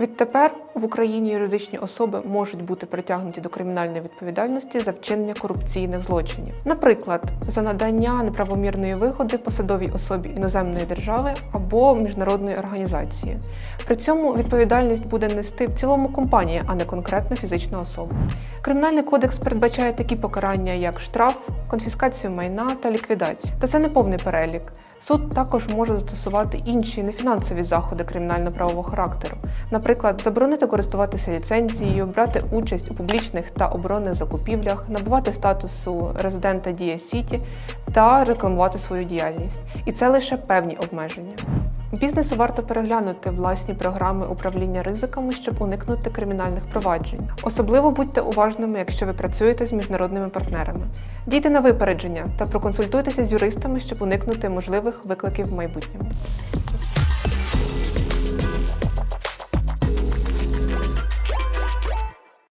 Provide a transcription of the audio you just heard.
Відтепер в Україні юридичні особи можуть бути притягнуті до кримінальної відповідальності за вчинення корупційних злочинів, наприклад, за надання неправомірної вигоди посадовій особі іноземної держави або міжнародної організації. При цьому відповідальність буде нести в цілому компанія, а не конкретна фізична особа. Кримінальний кодекс передбачає такі покарання, як штраф, конфіскацію майна та ліквідацію. Та це не повний перелік. Суд також може застосувати інші нефінансові заходи кримінально-правового характеру, наприклад, заборонити користуватися ліцензією, брати участь у публічних та оборонних закупівлях, набувати статусу резидента Дія Сіті та рекламувати свою діяльність. І це лише певні обмеження. Бізнесу варто переглянути власні програми управління ризиками, щоб уникнути кримінальних проваджень. Особливо будьте уважними, якщо ви працюєте з міжнародними партнерами. Дійте на випередження та проконсультуйтеся з юристами, щоб уникнути можливих викликів в майбутньому.